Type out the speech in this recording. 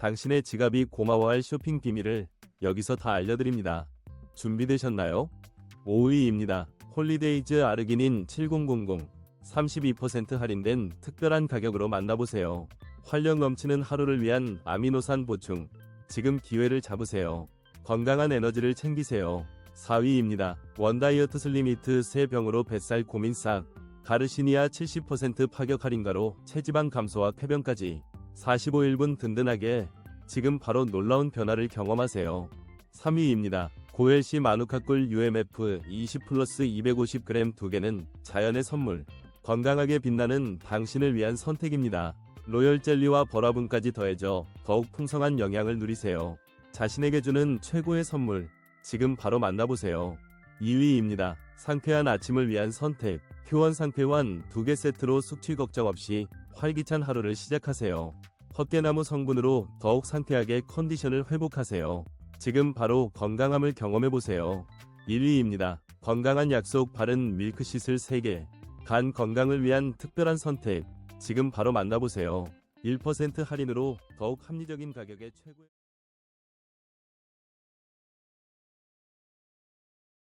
당신의 지갑이 고마워할 쇼핑 비밀을 여기서 다 알려드립니다. 준비되셨나요? 5위입니다. 홀리데이즈 아르기닌 7000 32% 할인된 특별한 가격으로 만나보세요. 활력 넘치는 하루를 위한 아미노산 보충. 지금 기회를 잡으세요. 건강한 에너지를 챙기세요. 4위입니다. 원다이어트 슬림이트 3병으로 뱃살 고민 싹. 가르시니아 70% 파격 할인가로 체지방 감소와 쾌변까지 45일분 든든하게 지금 바로 놀라운 변화를 경험하세요. 3위입니다. 고엘시 마누카꿀 UMF 20 플러스 250g 두 개는 자연의 선물. 건강하게 빛나는 당신을 위한 선택입니다. 로열 젤리와 버라분까지 더해져 더욱 풍성한 영양을 누리세요. 자신에게 주는 최고의 선물. 지금 바로 만나보세요. 2위입니다. 상쾌한 아침을 위한 선택. 효원 상쾌환 두개 세트로 숙취 걱정 없이 활기찬 하루를 시작하세요. 헛개나무 성분으로 더욱 상쾌하게 컨디션을 회복하세요. 지금 바로 건강함을 경험해보세요. 1위입니다. 건강한 약속 바른 밀크시슬 3개. 간 건강을 위한 특별한 선택. 지금 바로 만나보세요. 1% 할인으로 더욱 합리적인 가격에 최고의